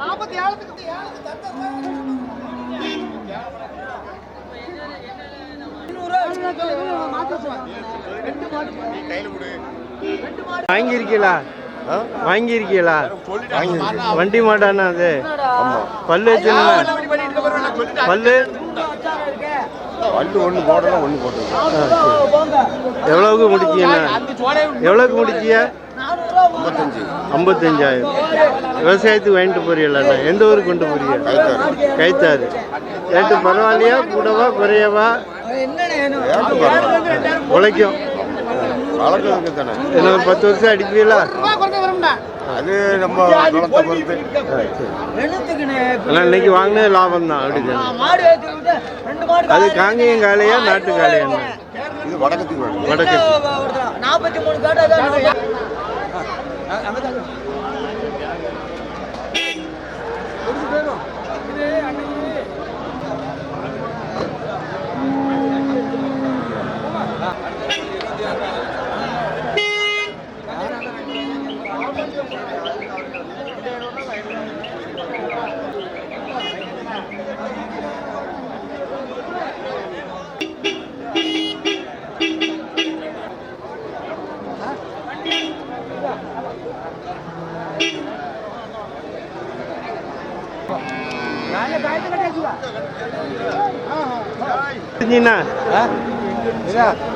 நாற்பத்தி ஏழத்துக்கு ஏழு வாங்கியிருக்கீங்களா வாங்கியிருக்கீங்களா வண்டி மாடானா அது? பல்லு வச்சுனா பல்லு? பல்லு ஒன்று போடலாம் ஒன்று போட்டுருக்கோம் எவ்வளவுக்கு முடிச்சீங்கண்ணா எவ்வளவுக்கு முடிச்சிய ஐம்பத்தஞ்சாயிரம். விவசாயத்துக்கு வாங்கிட்டு போறீங்களாண்ணா எந்த ஊருக்கு கொண்டு போறீங்க? கைத்தாறு. ரேட்டு பரவாயில்லையா? கூடவா குறையவா? உழைக்கும். வளர்க்கறதுக்கு தானே இன்னும் ஒரு பத்து வருஷம் அடிப்பீங்களா? அது நம்ம குளத்தை பொறுத்து. ஆனால் இன்னைக்கு வாங்கினது லாபம் தான் அப்படி தானே அது காங்கேயம் காளையா நாட்டு காளையாண்ணா இது வடக்கத்துக்கு வடக்கு நாற்பத்தி மூணு பேட்டா செஞ்சீங்கண்ணா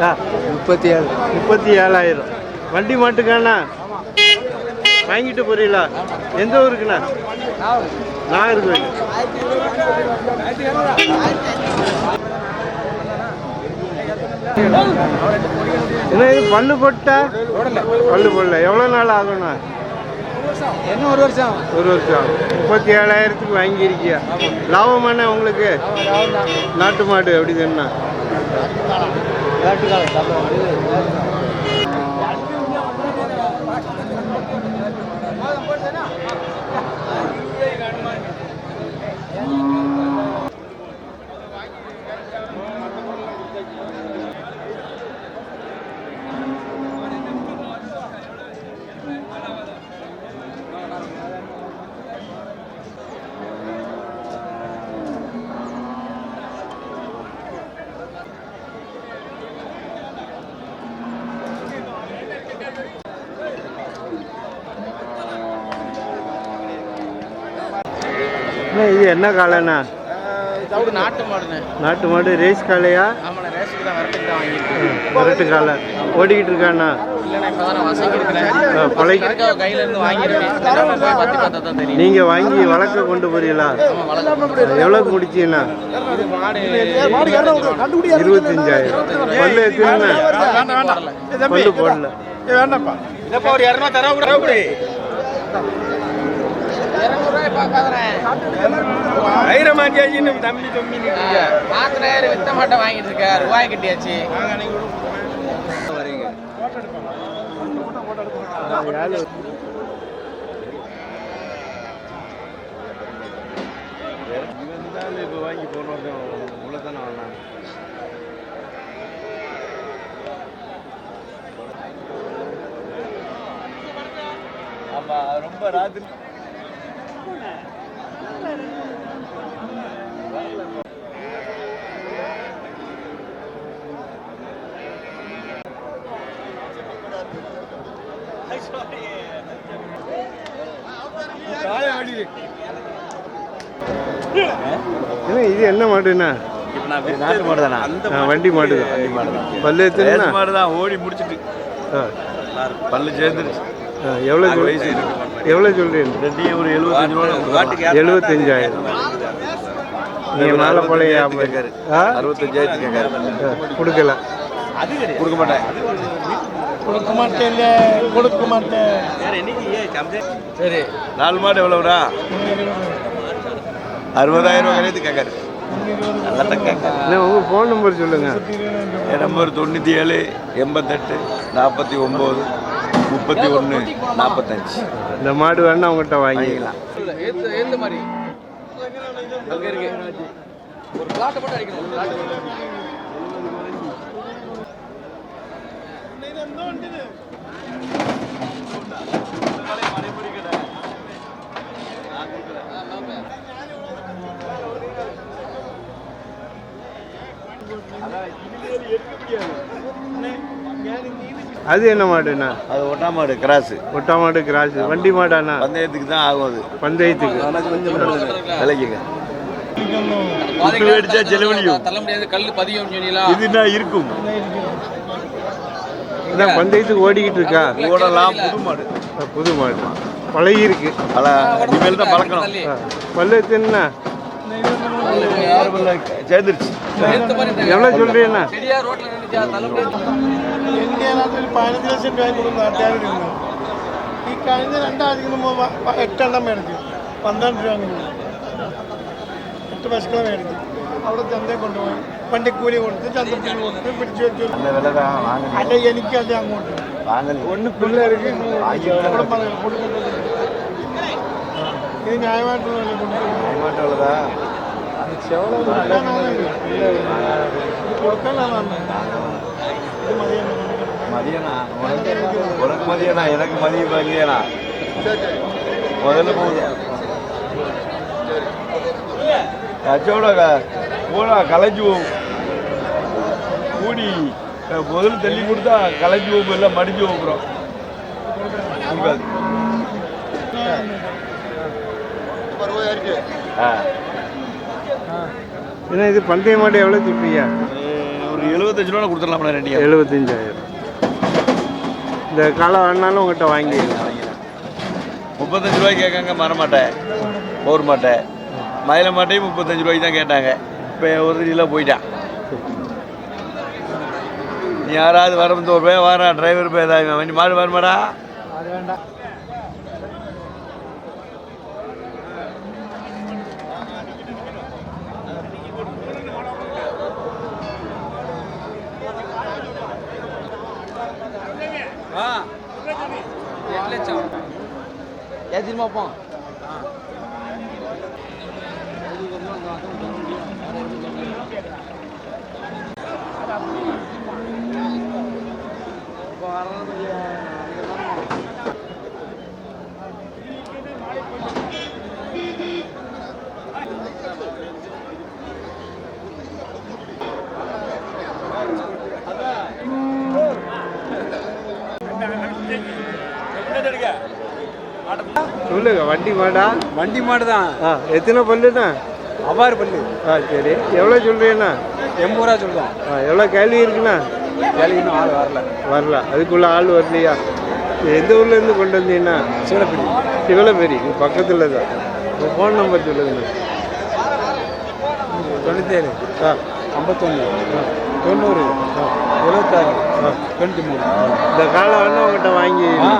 ஆ, முப்பத்தி ஏழு முப்பத்தி ஏழாயிரம் வண்டி மாட்டுக்காண்ணா வாங்கிட்டு போறீங்களா? எந்த ஊருக்குண்ணா? நாகர்கோவில் என்ன இது பல்லு போட்டா பல்லு போடல. எவ்வளோ நாள் ஆகும்ண்ணா? என்ன ஒரு வருஷம்? ஒரு வருஷம். முப்பத்தி ஏழாயிரத்துக்கு வாங்கியிருக்கியா லாபமாண்ணே உங்களுக்கு? நாட்டு மாடு அப்படி தானே என்ன காளைண்ணா நாட்டு மாடுண்ணே. நாட்டு மாடு ரேஸ் காளையா ஆமாண்ணே ரேஸுக்கு தான் வரட்டுக்கு தான் வாங்கியிருக்கேன். வரட்டு காளை ஓடிக்கிட்டு இருக்காண்ணா? நீங்க வாங்கி வளர்க்க கொண்டு போறீங்களா? எவ்வளோக்கு முடிச்சீங்கண்ணா? இது மாடு இருபத்தஞ்சாயிரம் பல்லு எத்தனை பல்லு போடல. இதப்பா ஒரு கூட. இரநூறுவாய் பார்க்காதறேன் தம்பி தம்பி மாத்திரையாரு வித்த மாட்டை வாங்கிட்டு இருக்க ரூபாய் கட்டியாச்சு. இப்போ வாங்கி போன வருஷம் உள்ள தானே வரலாம் ஆமா ரொம்ப ராத்திரி. இது என்ன மாடுண்ணா நாட்டு மாடு தானே? வண்டி மாடு. தான். பல்லு எத்தனைண்ணா மாடு தான் ஓடி முடிச்சிட்டு. பல்லு சேர்ந்துருச்சு. எவ்வளோ வயசு இருக்கு. எவ்வளோ சொல்றீங்க? ரெண்டையும் ஒரு எழுபத்தஞ்சு ரூபா எழுபத்தஞ்சாயிரம். நீங்கள் மேலே பழைய ஆ அறுபத்தஞ்சாயிரத்து கேட்காரு கொடுக்கல. கொடுக்க மாட்டேன். கொடுக்க மாட்டேன் கொடுக்க மாட்டேன். சரி. நாலு மாடு எவ்வளவுடா? அறுபதாயிரம் ரூபாய் கழித்து கேட்காரு உங்கள் ஃபோன் நம்பர் சொல்லுங்கள் என் நம்பர் தொண்ணூற்றி ஏழு எண்பத்தெட்டு நாற்பத்தி ஒம்பது முப்பத்தி ஒன்று நாற்பத்தஞ்சு இந்த மாடு வேணா உங்கள்கிட்ட வாங்கிக்கலாம். ஏத்து மாதிரி. அங்க இருக்கு. ஒரு பிளாட் மட்டும் அடிக்கணும். பிளாட் அது என்ன மாடுண்ணா? அது ஒட்டா மாடு கிராஸு. ஒட்டா மாடு கிராஸ். வண்டி மாடாண்ணா? பந்தயத்துக்கு தான் ஆகும் அது. பந்தயத்துக்கு. விலைக்குங்க. வெடிச்சா செலவழியும் தள்ள முடியாது. கல்லு பதியும் சொன்னீங்களா? இதுனா இருக்கும். அதான் பந்தயத்துக்கு ஓடிக்கிட்டு இருக்கா? ஓடலாம். புது மாடு. புது மாடு. பழகி இருக்கு இனிமேல் தான் பழக்கணும். பல்லு எத்தனைண்ணா சேர்ந்துருச்சு எவ்வளோ சொல்றீங்கண்ணா എനിക്ക് അതിനകത്ത് പതിനഞ്ച് ലക്ഷം രൂപ കൊടുക്കും നാട്ടുകാർ ഇരുന്നു. ഈ കഴിഞ്ഞ രണ്ടാഴ്ച മുമ്പ് എട്ടെണ്ണം മേടിച്ചു. പന്ത്രണ്ട് രൂപ കൊടുക്കും എട്ട് പശുക്കളെ മേടിച്ചു. അവിടെ ചന്തയിൽ കൊണ്ടുപോയി. വണ്ടിക്കൂലി കൊടുത്ത് ചന്തത്തിൽ കൊടുത്ത് പിടിച്ചു വെച്ചു. അല്ല എനിക്ക് അത് അങ്ങോട്ട്. ഒന്ന് പിള്ളേർക്ക് ഇത് ന്യായമായിട്ടുള്ള കൊടുക്കാനാണ് ഇത് മതിയാണ് மதியனா? உனக்கு உனக்கு மதியனா? எனக்கு மதியம் இல்லையாண்ணா முதல்ல போகுது அச்சோட பூரா கலைஞ்சு கூடி அஹ், முதல்ல தள்ளி கொடுத்தா கலைஞ்சு போகும் எல்லாம் மடிஞ்சு போகிறோம் ஏன்னா இது பந்தய மாடு எவ்வளோ அஹ், ஒரு எழுபத்தஞ்சு ரூபா கொடுத்துடலாம்ண்ணா ரெண்டு எழுபத்தஞ்சாயிரம் இந்த களை வேணாலும் உங்கள்கிட்ட வாங்கிக்கலாம் முப்பத்தஞ்சு ரூபாய்க்கு கேட்காங்க மரமாட்டேன் போர் மாட்டேன் மயில மாட்டையும் முப்பத்தஞ்சு ரூபாய்க்கு தான் கேட்டாங்க. இப்போ ஒரு கிலோ போயிட்டான். நீ யாராவது வர ஒரு ரூபாய் வாரான் டிரைவர் போய் ஏதாவது வண்டி மாடு வரமாடா? வேண்டாம் எட்டு லட்சம் ஏத்திட்டு பார்ப்போம் வண்டி மாடா? வண்டி மாடு தான் ஆ எத்தனை பல்லுண்ணா? அவ்வாறு பல்லு. ஆ சரி. எவ்வளோ சொல்றீங்கண்ணா? எண்பது ரூபா சொல்லுவோம் ஆ எவ்வளோ கேள்வி இருக்குண்ணா? வேலைக்கு இன்னும் ஆள் வரல. வரல. அதுக்குள்ள ஆள் வரலையா? எந்த ஊர்லேருந்து கொண்டு வந்தீங்கன்னா சிவலப்பள்ளி சிவலப்பேரி பக்கத்தில் தான். உங்கள் ஃபோன் நம்பர் சொல்லுங்கண்ணா. தொண்ணூத்தேழு. ஆ. ஐம்பத்தொன்று தொண்ணூறு. எழுபத்தாறு தொண்ணூற்றி மூணு. இந்த காலை வேணா உங்கள்கிட்ட வாங்கி ஆ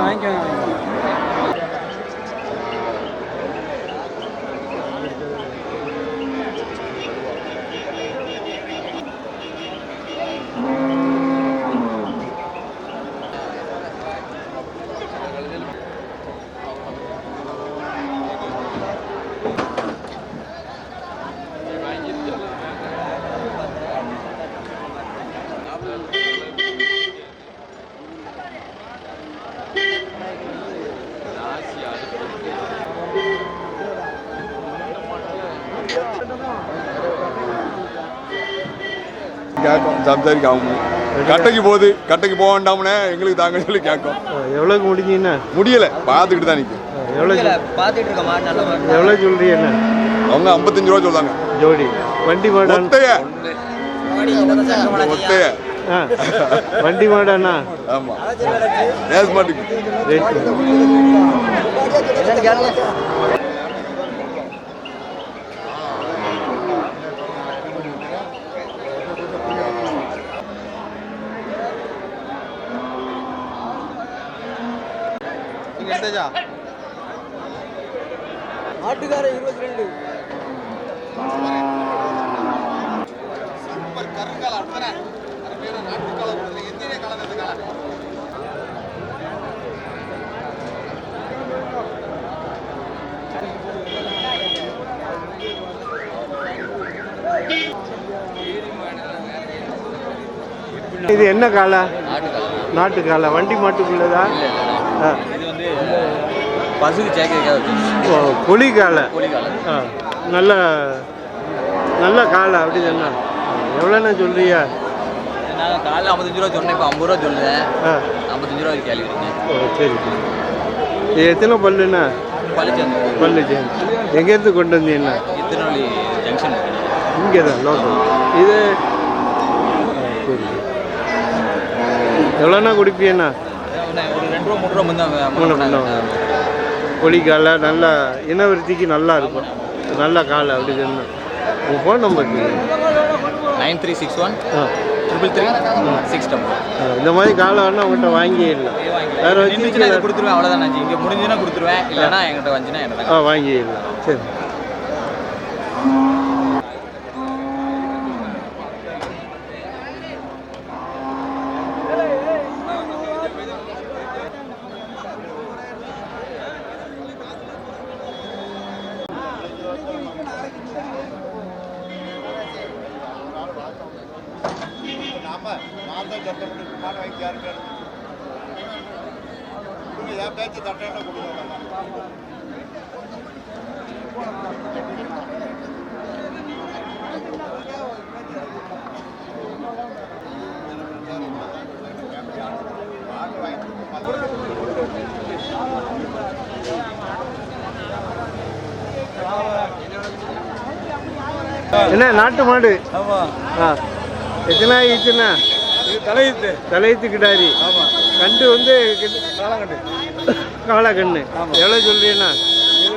ஆகும் கட்டைக்கு போகுது கட்டைக்கு போக வேண்டாம்னே எங்களுக்கு தாங்க சொல்லி கேட்கும். எவ்வளோக்கு முடிஞ்சீங்கண்ணா முடியல பார்த்துக்கிட்டு தான் நிற்கும் எவ்வளோ பார்த்துட்டு இருக்க மாடு மாடு. எவ்வளோ சொல்றீங்கண்ணா அவங்க ஐம்பத்தஞ்சு ரூபா சொல்றாங்க. ஜோடி. வண்டி மாடான் ஒத்தைய ஒத்தைய ஆ வண்டி மாடாண்ணா ஆமா. நேஸ் மாட்டுக்கு. ரேட் ஆட்டுக்கார இருபத்தி ரெண்டு இது என்ன காளை நாட்டு காளை வண்டி மாட்டுக்குள்ளதா? ஆ. பசுக்கு சேர்க்கிறதுக்காக ஓ, கொலி காளை கோழிக்கால ஆ நல்ல நல்ல காளை அப்படி தானே எவ்வளோண்ணா சொல்றியா நான் காலைல ஐம்பத்தஞ்சு ரூபா சொன்னேன் இப்போ ஐம்பது ரூபா சொல்லுவேன் ஆ. ஐம்பத்தஞ்சு ரூபா கேள்வி ஓ சரி சரி. இது எத்தனை பல்லுண்ணா? பழிச்சந்து பல்லு எங்கேருந்து கொண்டு வந்தீங்கண்ணா? திருநெல்வேலி ஜங்ஷன் இங்கே தான் லோக்கல் இது சரி. எவ்வளோண்ணா குடிப்பீண்ணா ஒரு ரெண்டு ரூபா மூணு ரூபா மூணு பண்ண கொலி காலை நல்லா இனவருத்திக்கு நல்லா இருக்கும். நல்ல காலை அப்படி சொன்னா உங்கள் phone number nine three six one triple three six double. இந்த மாதிரி காலை வேணா உங்கள்கிட்ட வாங்கியே இல்லை. வேறு வச்சு கொடுத்துருவேன் அவ்வளோதான் இங்கே முடிஞ்சுன்னா கொடுத்துருவேன். இல்லைன்னா என்கிட்ட வந்துச்சுன்னா என்ன ஆ வாங்கியே இல்லை. சரி. என்ன நாட்டு மாடு? எத்தனை ஆயிடுச்சுண்ணா இது தலையுது தலையத்து கிடாரி. கண்டு வந்து காலங்கண்டு காளை கண்ணு எவ்வளோ சொல்றீண்ணா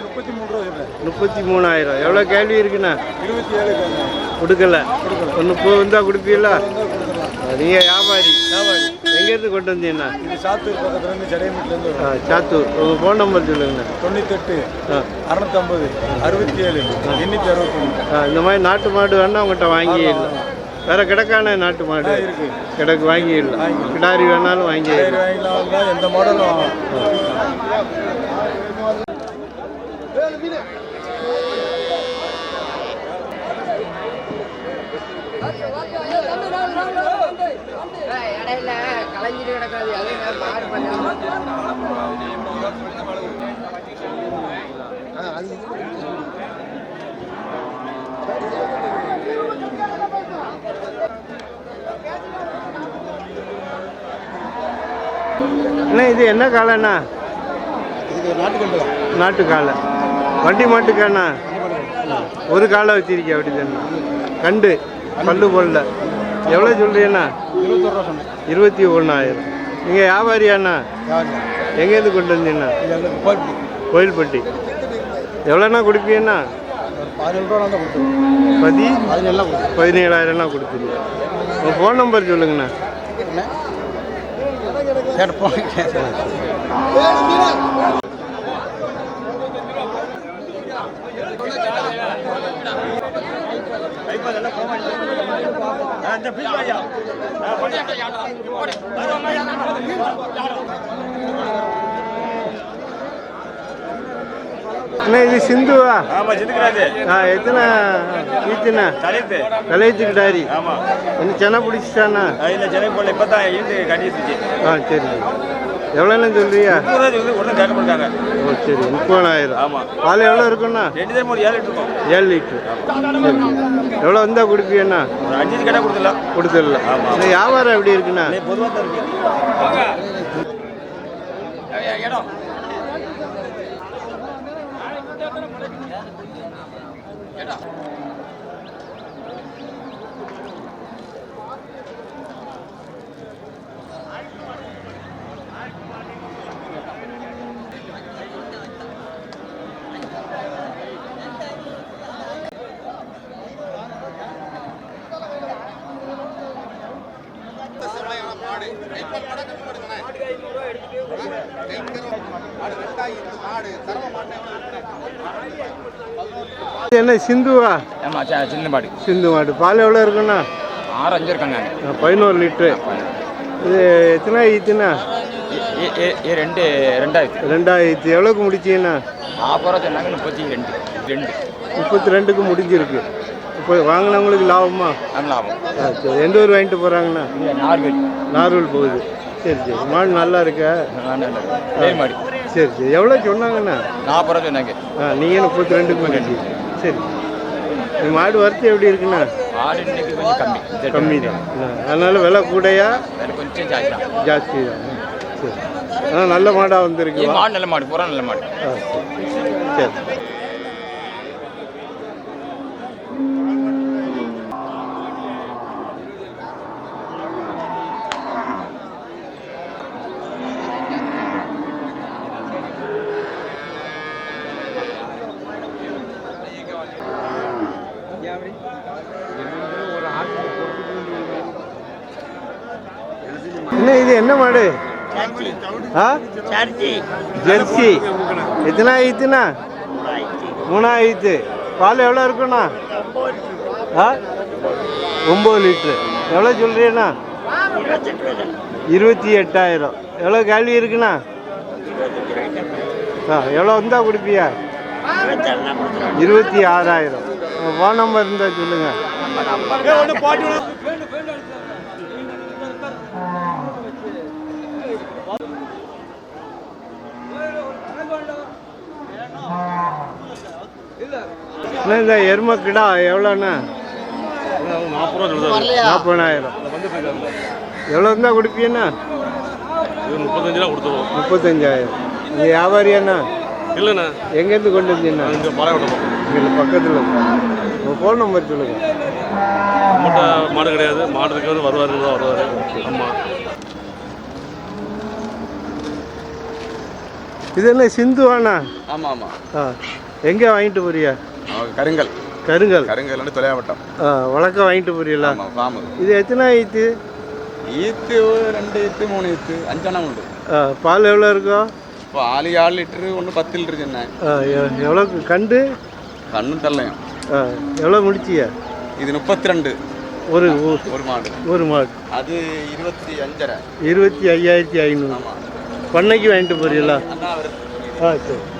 முப்பத்தி மூணு ரூபா முப்பத்தி மூணாயிரம் எவ்வளோ கேள்வி இருக்குண்ணா? இருபத்தி ஏழு கொடுக்கல. ஒரு முப்பது வந்தால் கொடுப்பீங்களா? நீங்கள் வியாபாரி. எங்கேருந்து கொண்டு வந்தீங்கண்ணா இது சாத்தூர் பக்கத்துலேருந்து ஜடையமட்டிலேருந்து சாத்தூர். உங்கள் ஃபோன் நம்பர் சொல்லுங்கண்ணா தொண்ணூத்தெட்டு அறநூத்தம்பது அறுபத்தி ஏழு எண்ணூற்றி அறுபத்தொன்று ஆ, இந்த மாதிரி நாட்டு மாடு வேணா உங்கள்கிட்ட வாங்கிடலாம் வேற கிடக்கான நாட்டு மாடு? இருக்கு. கிடக்கு வாங்கிடலாம் கிடாரி வேணாலும் வாங்கிடலாம் எந்த மாடலும் கிடக்காது அதே மாதிரி அண்ணா இது என்ன காளைண்ணா இது நாட்டுக்கண்டு நாட்டு காளை. வண்டி மாட்டுக்காண்ணா ஒரு காலை வச்சிருக்கேன் அப்படி தானே கண்டு. பல்லு போடல. எவ்வளோ சொல்றீங்கண்ணா? இருபத்தொரு ரூபா சொன்னேன். இருபத்தி ஒன்றாயிரம் நீங்கள் வியாபாரியாண்ணா? எங்கேருந்து கொண்டு வந்தீங்கண்ணா? கோயில்பட்டி. எவ்வளோண்ணா கொடுப்பீங்கண்ணா? பதி பதினேழாயிரம்லாம் கொடுத்துருங்க. உங்கள் ஃபோன் நம்பர் சொல்லுங்கண்ணா. கேட்டு அண்ணா இது சிந்துவா? ஆமாம் சிந்துக்கிறாது ஆ எத்தனை ஈத்துண்ணா தலைத்து. தலையத்துக்கிட்டாரி ஆமாம் என்ன சென்னை பிடிச்சிட்டாண்ணா இந்த சென்னை போல இப்போ தான் இருந்து கண்டிச்சு ஆ சரி. எவ்வளோண்ணா சொல்றியா? வந்து ஒன்றும் கேட்க மாட்டாங்க ஓ சரி முப்பதாயிரம். ஆமாம் பால் எவ்வளோ இருக்குண்ணா ரெண்டு தான் ஒரு ஏழு லிட்டர் இருக்கும். ஏழு லிட்டர். சரி எவ்வளோ வந்தால் கொடுப்பீண்ணா ஒரு அஞ்சு கேட்டால் கொடுத்துடலாம். கொடுத்துடலாம். இந்த வியாபாரம் எப்படி இருக்குண்ணா பொதுவாக தான் இருக்கு. இடம். என்ன சிந்துவா? ஆமாம் சின்ன மாடு சிந்து மாடு பால் எவ்வளோ இருக்குண்ணா? ஆறு அஞ்சு இருக்காங்க. பதினோரு லிட்ரு. இது எத்தனை ஈத்துண்ணா ரெண்டு ரெண்டாயிரத்து ரெண்டாயிரத்தி எவ்வளோக்கு முடிச்சீங்கண்ணா? ரூபா சொன்னாங்க முப்பத்தி ரெண்டு ரெண்டு முப்பத்தி ரெண்டுக்கு முடிஞ்சிருக்கு. இப்போ வாங்கினவங்களுக்கு லாபமா? லாபம். சரி. எந்த ஊர் வாங்கிட்டு போகிறாங்கண்ணா நார்வேல் நார்வல் போகுது. சரி சரி. மாடு நல்லா இருக்கா? மாதிரி சரி சரி. எவ்வளோ சொன்னாங்கண்ணா? நாற்பது ரூபா சொன்னாங்க. ஆ நீங்கள் முப்பத்தி ரெண்டுக்கு முடிஞ்சு சரி. இந்த மாடு வரத்து எப்படி இருக்குண்ணா? ஆடு இன்னைக்கு கொஞ்சம் கம்மி. கம்மி தான். அதனால விலை கூடயா? கொஞ்சம் ஜாஸ்தி தான். ஜாஸ்தி தான். சரி. ஆனால் நல்ல மாடாக வந்திருக்கு மாடு நல்ல மாடு. பூரா நல்ல மாடு. சரி சரி என்ன மாடு? ஆ? ஜெர்சி. எத்தனை ஆயிடுச்சுண்ணா? மூணாயிரத்து பால் எவ்வளோ இருக்குண்ணா? ஆ? ஒம்பது லிட்ரு. எவ்வளோ சொல்கிறீண்ணா இருபத்தி எட்டாயிரம். எவ்வளோ கேள்வி இருக்குண்ணா? ஆ எவ்வளோ வந்தால் கொடுப்பியா? இருபத்தி ஆறாயிரம். ஃபோன் நம்பர் இருந்தால் சொல்லுங்கள் இந்த எருமை கிடா எவ்வளோண்ணா நாற்பதாயிரம். எவ்வளோ இருந்தால் கொடுப்பீண்ணா முப்பத்தஞ்சு ரூபா கொடுத்துருவோம். முப்பத்தஞ்சாயிரம். இது வியாபாரியாண்ணா? இல்லைண்ணா. எங்கேருந்து கொண்டு வந்தீங்கண்ணா? இங்கே பக்கத்தில். உங்கள் ஃபோன் நம்பர் சொல்லுங்கள் நம்மகிட்ட மாடு கிடையாது. மாடு இருக்கிறது வருவார் தான் வருவார். ஆமாம் இது என்ன சிந்துவாண்ணா? ஆமாம் ஆமாம் ஆ. எங்கே வாங்கிட்டு போறியா கருங்கல். கருங்கல். கருங்கல் வந்து தொலையாவட்டம் வழக்கம் வாங்கிட்டு போறீங்களா? ஃபார்மு. இது எத்தனை ஆயிடுச்சு ஈத்து ரெண்டு ஈத்து மூணு ஈத்து அஞ்செண்ணம் உண்டு. பால் எவ்வளோ இருக்கும் ஆளு ஏழு லிட்டரு ஒன்று பத்து லிட்டரு சொன்னேன் ஆ எ- எவ்வளோக்கு கண்டு? கண்ணும் தரலையும் ஆ எவ்வளோ முடிச்சியா இது முப்பத்தி ரெண்டு ஒரு ஒரு- மாடு. ஒரு மாடு. அது இருபத்தி அஞ்சரை. இருபத்தி ஐயாயிரத்தி ஐநூறு. பண்ணைக்கு வாங்கிட்டு போறீங்களா? ஆ சரி.